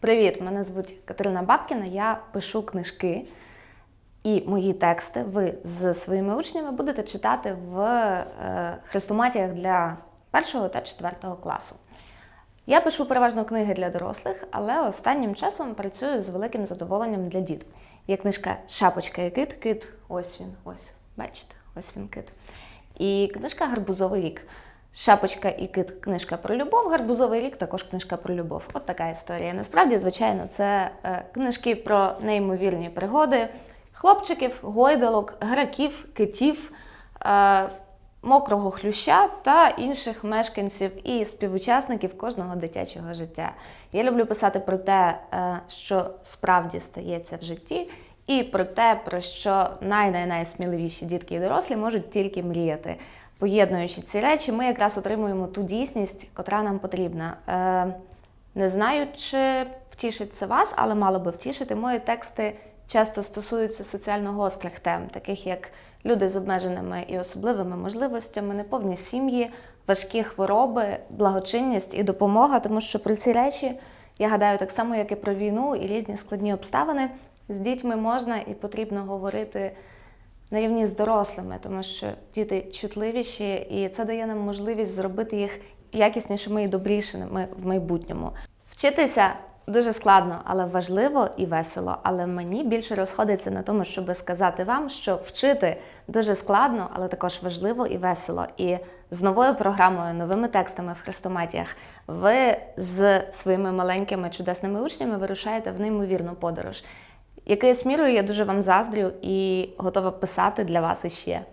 Привіт! Мене звуть Катерина Бабкіна. Я пишу книжки і мої тексти ви з своїми учнями будете читати в е, хрестоматіях для першого та четвертого класу. Я пишу переважно книги для дорослих, але останнім часом працюю з великим задоволенням для діток. Є книжка Шапочка і кит, кит, ось він, ось, бачите, ось він кит. І книжка Гарбузовий рік. Шапочка і кит книжка про любов, гарбузовий рік також книжка про любов. От така історія. Насправді, звичайно, це е, книжки про неймовірні пригоди хлопчиків, гойдалок, граків, китів, е, мокрого хлюща та інших мешканців і співучасників кожного дитячого життя. Я люблю писати про те, е, що справді стається в житті, і про те, про що най-най-найсміливіші дітки і дорослі можуть тільки мріяти. Поєднуючи ці речі, ми якраз отримуємо ту дійсність, котра нам потрібна. Е, не знаю, чи втішить це вас, але мало би втішити. Мої тексти часто стосуються соціально гострих тем, таких як люди з обмеженими і особливими можливостями, неповні сім'ї, важкі хвороби, благочинність і допомога, тому що про ці речі я гадаю так само, як і про війну і різні складні обставини. З дітьми можна і потрібно говорити на рівні з дорослими, тому що діти чутливіші, і це дає нам можливість зробити їх якіснішими і добрішими в майбутньому. Вчитися дуже складно, але важливо і весело. Але мені більше розходиться на тому, щоб сказати вам, що вчити дуже складно, але також важливо і весело. І з новою програмою, новими текстами в хрестоматіях ви з своїми маленькими чудесними учнями вирушаєте в неймовірну подорож. Якоюсь мірою я дуже вам заздрю і готова писати для вас іще.